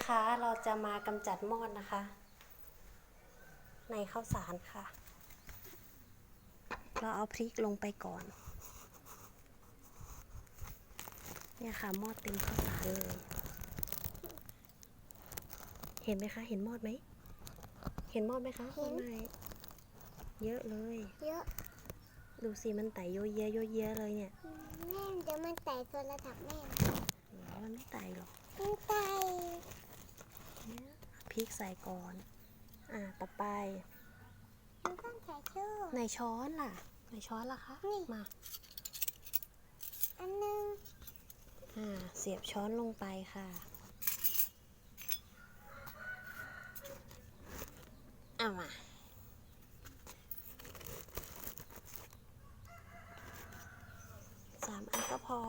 นะคะ เราจะมากำจัดมอดนะคะ ในข้าวสารค่ะ เราเอาพริกลงไปก่อน เนี่ยค่ะมอดเต็มข้าวสารเลย เห็นไหมคะ เห็นมอดไหม เห็นมอดไหมคะเห็นข้างในเยอะเลย เยอะดูสิมันไต่โยเยะโยเยะเลยเนี่ยแม่เดี๋ยวมันไต่โซนระดับแม่ เดี๋ยวมันไม่ไต่หรอกมันไต่เนี่ย พริกใส่ก่อน อ่า ต่อไปมันต้องใส่ชู้ในช้อนล่ะ ในช้อนล่ะคะนี่มา อันหนึง อ่า เสียบช้อนลงไปค่ะ เอามาสามอันก็พอ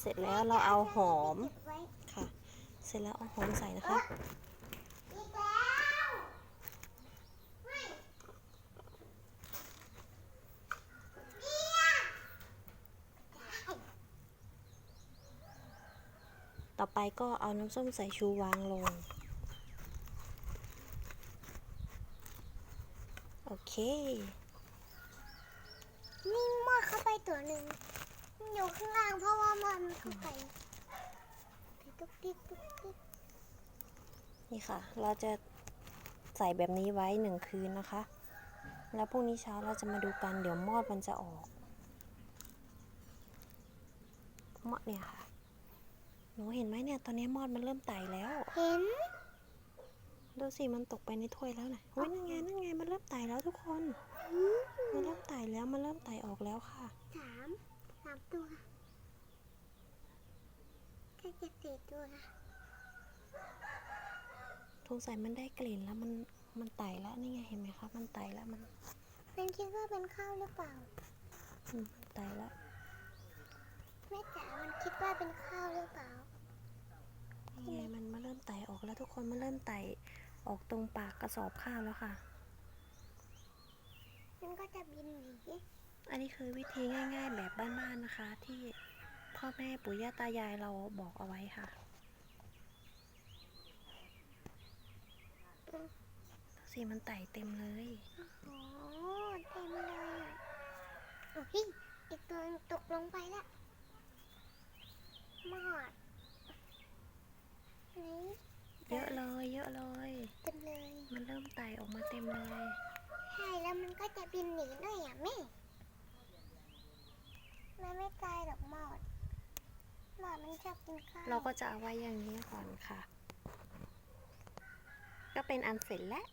เสร็จแล้วเราเอาหอมเก็บไว้ค่ะ เสร็จแล้วเอาหอมใส่นะคะอีกแล้วไม่ต่อไปก็เอาน้ำส้มสายชูวางลง โอเคนี่มอดเข้าไปตัวหนึ่งอยู่ข้างล่างเพราะว่ามันเข้าไปไปตุ๊กติ๊กตุ๊กติ๊ก นี่ค่ะ เราจะใส่แบบนี้ไว้หนึ่งคืนนะคะ แล้วพรุ่งนี้เช้าเราจะมาดูกัน เดี๋ยวมอดมันจะออกมอดเนี่ยค่ะ หนูเห็นไหมเนี่ย ตอนนี้มอดมันเริ่มไต่แล้ว เห็น ดูสิ มันตกไปในถ้วยแล้วนะอุ้ยนั่นไง นั่นไง มันเริ่มไต่แล้วทุกคนอืมมันเริ่มไต่แล้ว มันเริ่มไต่ออกแล้วค่ะ สาม สามตัวก็จะ สี่ตัวทงสัยมันได้กลิ่นแล้วมันมันไต่แล้วนี่ไงเห็นไหมคะมันไต่แล้วมันเป็นคิดว่าเป็นข้าวหรือเปล่าอืมมันไต่แล้วแม่จ๋ามันคิดว่าเป็นข้าวหรือเปล่านี่ไงมันมาเริ่มไต่ออกแล้วทุกคนมันเริ่มไต่ออกตรงปากกระสอบข้าวแล้วค่ะ มันก็จะบินหนีอันนี้คือวิธีง่าย ๆ แบบบ้านๆนะคะ ที่พ่อแม่ปู่ย่าตายายเราบอกเอาไว้ค่ะ สีมันไต่เต็มเลยโอ้เต็มเลยอะโอ้ยอีกตัวหนึ่งตกลงไปแล้วมอดนี่เยอะเลย เยอะเลย เต็มเลย มันเริ่มไต่ออกมาเต็มเลยใช่แล้วมันก็จะบินหนีด้วยอะแม่มันไม่ตายหรอกมอดมอดมันชอบกินข้าวเราก็จะเอาไว้อย่างนี้ก่อนค่ะ ก็เป็นอันเสร็จแล้ว